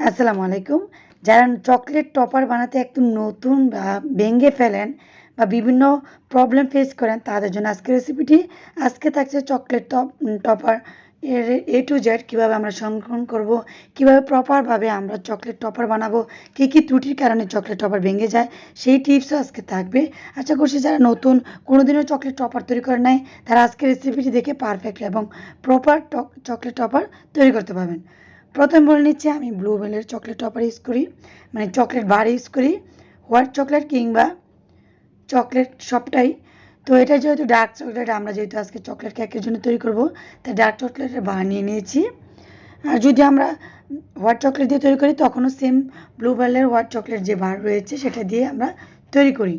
আসসালামু আলাইকুম। যারা চকলেট টপার বানাতে একদম নতুন বা ভেঙে ফেলেন বা বিভিন্ন প্রবলেম ফেস করেন, তাদের জন্য আজকের রেসিপিটি আজকে থাকছে চকলেট টপ টপার এর এ টু জেড কীভাবে আমরা সংরক্ষণ করব, কীভাবে প্রপারভাবে আমরা চকলেট টপার বানাবো, কী কী ত্রুটির কারণে চকলেট টপার ভেঙে যায়, সেই টিপসও আজকে থাকবে। আশা করছি যারা নতুন, কোনোদিনও চকলেট টপার তৈরি করে নাই, তারা আজকের রেসিপিটি দেখে পারফেক্ট এবং প্রপার চকলেট টপার তৈরি করতে পারবেন। প্রথম বলে নিচ্ছি, আমি ব্লু বেলের চকলেট টপার ইউজ করি। মানে চকলেট বার ইউজ করি। হোয়াইট চকলেট কিংবা চকলেট সবটাই তো এটা যেহেতু ডার্ক চকলেট আমরা যেহেতু আজকে চকলেট কেকের জন্য তৈরি করব, তাই ডার্ক চকলেটের বার নিয়ে নিয়েছি। আর যদি আমরা হোয়াইট চকলেট দিয়ে তৈরি করি, তখনও সেম ব্লু বেলের হোয়াইট চকলেট যে বার রয়েছে, সেটা দিয়ে আমরা তৈরি করি।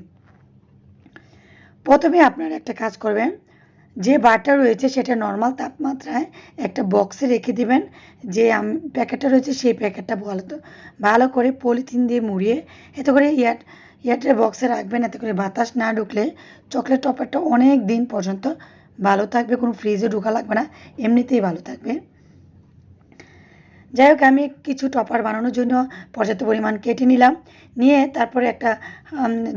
প্রথমে আপনারা একটা কাজ করবেন যে বারটা রয়েছে সেটা নর্মাল তাপমাত্রায় একটা বক্সে রেখে দিবেন। যে প্যাকেটটা রয়েছে সেই প্যাকেটটা ভালো তো ভালো করে পলিথিন দিয়ে মুড়িয়ে এতে করে ইয়ার ইয়ারটের বক্সে রাখবেন। এতে করে বাতাস না ঢুকলে চকলেট টপারটা অনেক দিন পর্যন্ত ভালো থাকবে। কোনো ফ্রিজে ঢোকা লাগবে না। এমনিতেই ভালো থাকবে। যাই হোক আমি কিছু টপার বানানোর জন্য পর্যাপ্ত পরিমাণ কেটে নিলাম। নিয়ে তারপরে একটা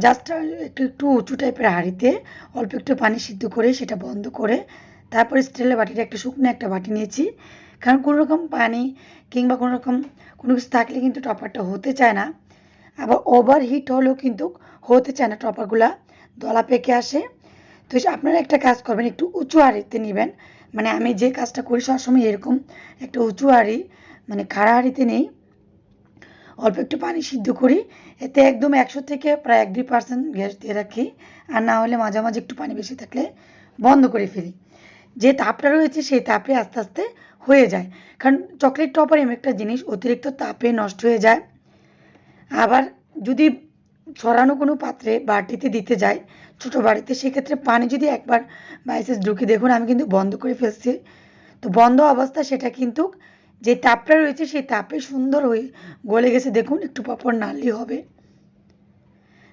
জাস্ট একটু একটু উঁচু টাইপের হাঁড়িতে অল্প একটু পানি সিদ্ধ করে সেটা বন্ধ করে তারপরে স্টিলের বাটিটা একটু শুকনো একটা বাটি নিয়েছি। কারণ কোনো রকম পানি কিংবা কোনো রকম কোনো কিছু থাকলে কিন্তু টপারটা হতে চায় না। আবার ওভার হিট হলেও কিন্তু হতে চায় না টপারগুলা, দলা পেকে আসে। তো আপনারা একটা কাজ করবেন, একটু উঁচু হাঁড়িতে নেবেন। মানে আমি যে কাজটা করি সবসময় এরকম, একটা উঁচু হাঁড়ি মানে খাড়া হাঁড়িতে নেই। অল্প একটু পানি সিদ্ধ করি। এতে একদম একশো থেকে প্রায় এক দুই পার্সেন্ট গ্যাস দিয়ে রাখি। আর না হলে মাঝে মাঝে একটু পানি বেশি থাকলে বন্ধ করে ফেলি। যে তাপটা রয়েছে সেই তাপে আস্তে আস্তে হয়ে যায়। কারণ চকলেট টপার এমন একটা জিনিস, অতিরিক্ত তাপে নষ্ট হয়ে যায়। আবার যদি ছড়ানো কোনো পাত্রে বাটিতে দিতে যায় ছোট বাড়িতে সেক্ষেত্রে পানি যদি একবার বাইসেস ঢুকে দেখুন, আমি কিন্তু বন্ধ করে ফেলছি। তো বন্ধ অবস্থা সেটা কিন্তু যে তাপটা রয়েছে, সেই তাপে সুন্দর হয়ে গলে গেছে। দেখুন, একটু পরপর নালি হবে।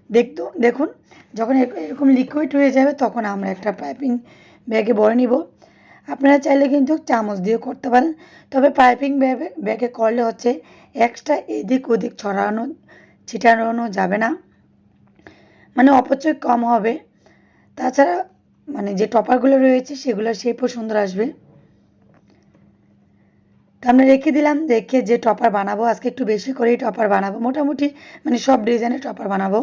দেখতো, দেখুন, যখন এরকম লিকুইড হয়ে যাবে, তখন আমরা একটা পাইপিং ব্যাগে ভরে নিব। আপনারা চাইলে কিন্তু চামচ দিয়ে করতে পারেন। তবে পাইপিং ব্যাগে ব্যাগে করলে হচ্ছে এক্সট্রা এদিক ওদিক ছড়ানো, ছিটানো যাবে না। মানে অপচয় কম হবে। তাছাড়া মানে যে টপারগুলো রয়েছে সেগুলোর শেপও সুন্দর আসবে। আমরা রেখে দিলাম রেখে যে টপার বানাবো, আজকে একটু বেশি করেই টপার বানাবো। মোটামুটি মানে সব ডিজাইনের টপার বানাবো।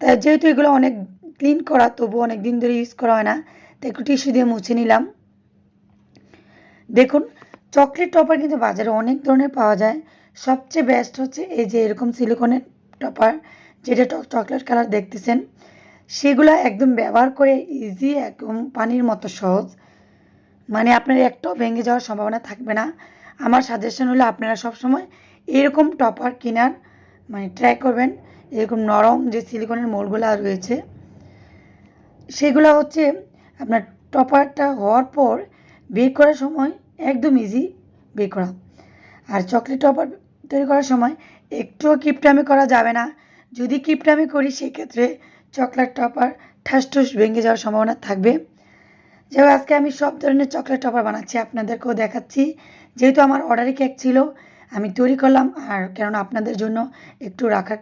তা যেহেতু এগুলো অনেক ক্লিন করা তবু অনেক দিন ধরে ইউজ করা হয় না, তো একটু টিস্যু দিয়ে মুছে নিলাম। দেখুন, চকলেট টপার কিন্তু বাজারে অনেক ধরনের পাওয়া যায়। সবচেয়ে বেস্ট হচ্ছে এই যে এরকম সিলিকনের টপার, যেটা চকলেট কালার দেখতেছেন। সেগুলো একদম ব্যবহার করে ইজি একদম পানির মতো সহজ। মানে আপনার একটাও ভেঙে যাওয়ার সম্ভাবনা থাকবে না। আমার সাজেশন হলো আপনারা সবসময় এরকম টপার কেনার মানে ট্রাই করবেন। এরকম নরম যে সিলিকনের মোলগুলো রয়েছে, সেগুলো হচ্ছে আপনার টপারটা হওয়ার পর বের করার সময় একদম ইজি বের করা। আর চকলেট টপার তৈরি করার সময় একটুও কিপটামি করা যাবে না। যদি কিপটামি করি, সেক্ষেত্রে চকলেট টপার ঠাস ঠুস ভেঙে যাওয়ার সম্ভাবনা থাকবে। যেমন আজকে আমি সব ধরনের চকলেট টপার বানাচ্ছি, আপনাদেরকেও দেখাচ্ছি। যেহেতু আমার অর্ডারে কেক ছিল, আমি তৈরি করলাম, আর কেননা আপনাদের জন্য একটু রাখার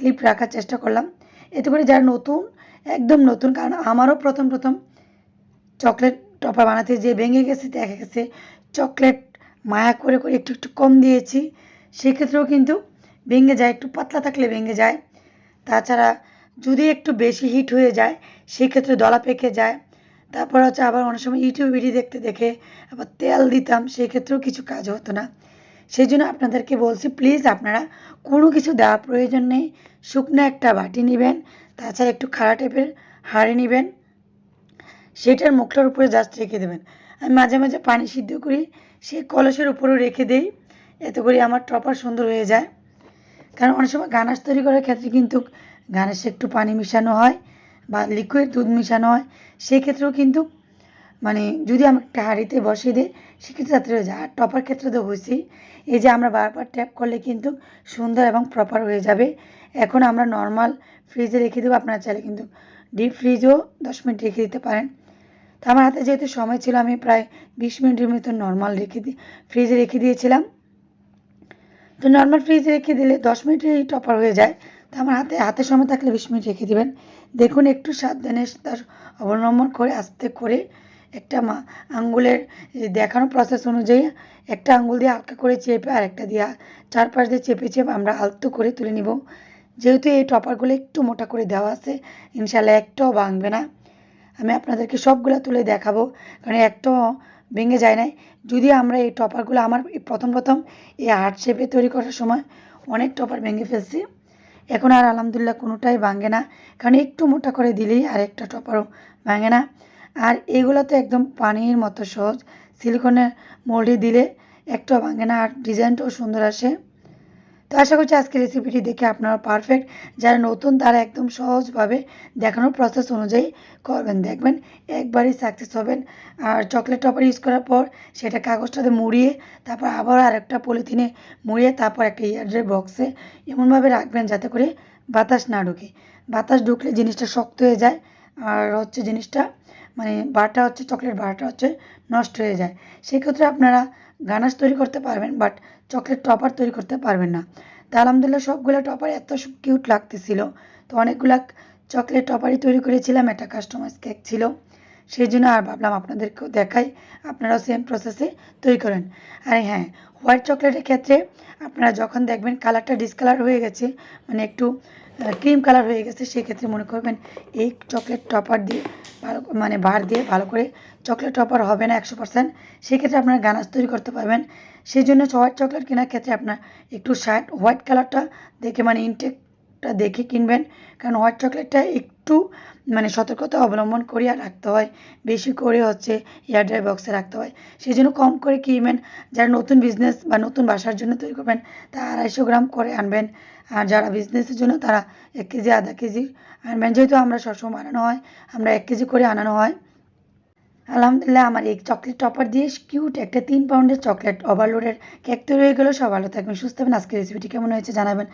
ক্লিপ রাখার চেষ্টা করলাম। এতে করে যারা নতুন, একদম নতুন, কারণ আমারও প্রথম প্রথম চকলেট টপার বানাতে যে ভেঙে গেছে, দেখা গেছে চকলেট মায়া করে করে একটু একটু কম দিয়েছি। সেক্ষেত্রেও কিন্তু ভেঙে যায়, একটু পাতলা থাকলে ভেঙে যায়। তাছাড়া যদি একটু বেশি হিট হয়ে যায়, সেক্ষেত্রে দলা পেকে যায়। তারপর হচ্ছে আবার অনেক সময় ইউটিউব ভিডিও দেখতে দেখে আবার তেল দিতাম, সেক্ষেত্রেও কিছু কাজ হতো না। সেই জন্য আপনাদেরকে বলছি প্লিজ আপনারা কোনো কিছু দেওয়ার প্রয়োজন নেই। শুকনো একটা বাটি নেবেন, তাছাড়া একটু খাড়া টাইপের হাঁড়ি নেবেন, সেটার মুখটার উপরে জাস্ট রেখে দেবেন। আমি মাঝে মাঝে পানি সিদ্ধ করি, সেই কলসের উপরেও রেখে দিই, এতে করে আমার টপার সুন্দর হয়ে যায়। কারণ অনেক সময় গানাশ তৈরি করার ক্ষেত্রে কিন্তু গানাশে একটু পানি মিশানো হয় বা লিকুইড দুধ মিশানো হয়, সেক্ষেত্রেও কিন্তু মানে যদি আমি একটা হাঁড়িতে বসিয়ে দিই, সেক্ষেত্রে তাড়াতাড়ি হয়ে যায় আর টপার ক্ষেত্রে তো হয়েছি এই যে আমরা বারবার ট্যাপ করলে কিন্তু সুন্দর এবং প্রপার হয়ে যাবে। এখন আমরা নর্মাল ফ্রিজে রেখে দেবো। আপনারা চাইলে কিন্তু ডিপ ফ্রিজও দশ মিনিট রেখে দিতে পারেন। তো আমার হাতে যেহেতু সময় ছিল, আমি প্রায় বিশ মিনিটের মতো নর্মাল রেখে দিই ফ্রিজে রেখে দিয়েছিলাম। তো নর্মাল ফ্রিজে রেখে দিলে দশ মিনিটেই টপার হয়ে যায়। আমার হাতে হাতে সময় থাকলে বিশ মিনিট রেখে দেবেন। দেখুন একটু সাবধানে তার অবলম্বন করে, আস্তে করে একটা মা আঙ্গুলের দেখানো প্রসেস অনুযায়ী একটা আঙ্গুল দিয়ে হালকা করে চেপে আর একটা দিয়ে চারপাশ দিয়ে চেপে চেপে আমরা আলতো করে তুলে নিব। যেহেতু এই টপারগুলো একটু মোটা করে দেওয়া আছে ইনশাল্লাহ একটাও ভাঙবে না। আমি আপনাদেরকে সবগুলো তুলে দেখাবো, কারণ একটাও ভেঙে যায় নাই। যদি আমরা এই টপারগুলো আমার প্রথম প্রথম এই হার্ট শেপে তৈরি করার সময় অনেক টপার ভেঙে ফেলছি। এখন আর আলহামদুলিল্লাহ কোনোটাই ভাঙে না। কারণ একটু মোটা করে দিলেই আর একটা টপারও ভাঙে না। আর এগুলো তো একদম পানির মতো সহজ। সিলিকনের মোল্ডে দিলে একটাও ভাঙে না। আর ডিজাইনটাও সুন্দর আসে। তো আশা করছি আজকের রেসিপিটি দেখে আপনারা পারফেক্ট যারা নতুন, তারা একদম সহজভাবে দেখানোর প্রসেস অনুযায়ী করবেন। দেখবেন একবারই সাকসেস হবেন। আর চকলেট টপার ইউজ করার পর সেটা কাগজটাতে মুড়িয়ে, তারপর আবার আরেকটা পলিথিনে মুড়িয়ে, তারপর একটা ইয়ারড্রে বক্সে এমনভাবে রাখবেন যাতে করে বাতাস না ঢুকে। বাতাস ঢুকলে জিনিসটা শক্ত হয়ে যায়। আর হচ্ছে জিনিসটা মানে বারটা হচ্ছে, চকলেট বারটা হচ্ছে নষ্ট হয়ে যায়। সেক্ষেত্রে আপনারা গানাশ তৈরি করতে পারবেন বাট চকলেট টপার তৈরি করতে পারবেন না। তা আলহামদুলিল্লাহ সবগুলো টপার এত কিউট লাগতেছিল। তো অনেকগুলা চকলেট টপারই তৈরি করেছিলাম, একটা কাস্টমাইজ কেক ছিল। সেই জন্য আর ভাবলাম আপনাদেরকেও দেখাই, আপনারাও সেম প্রসেসে তৈরি করেন। আর হ্যাঁ হোয়াইট চকলেটের ক্ষেত্রে আপনারা যখন দেখবেন কালারটা ডিসকালার হয়ে গেছে মানে একটু ক্রিম কালার হয়ে গেছে, সেক্ষেত্রে মনে করবেন এই চকলেট টপার দিয়ে ভালো মানে বার দিয়ে ভালো করে চকলেট টপার হবে না একশো পার্সেন্ট সেক্ষেত্রে আপনারা গানাজ তৈরি করতে পারবেন। সেই জন্য হোয়াইট চকলেট কেনার ক্ষেত্রে আপনার একটু শার্ট হোয়াইট কালারটা দেখে মানে ইনটেকটা দেখে কিনবেন। কারণ হোয়াইট চকলেটটা একটু মানে সতর্কতা অবলম্বন করিয়া রাখতে হয়। বেশি করে হচ্ছে এয়ার ড্রাই বক্সে রাখতে হয়। সেই জন্য কম করে কিনবেন। যারা নতুন বিজনেস বা নতুন বাসার জন্য তৈরি করবেন তা আড়াইশো গ্রাম করে আনবেন। আর যারা বিজনেসের জন্য, তারা এক কেজি, আধা কেজি আনবেন। যেহেতু আমরা সবসময় আনানো হয়, আমরা এক কেজি করে আনানো হয়। আলহামদুলিল্লাহ, আমার এই চকলেট টপার দিয়ে কিউট একটা তিন পাউন্ডের চকলেট ওভারলোডের কেক তৈরি হয়ে গেলো। সব ভালো থাকবেন, সুস্থ থাকবেন। আজকের রেসিপিটি কেমন হয়েছে জানাবেন।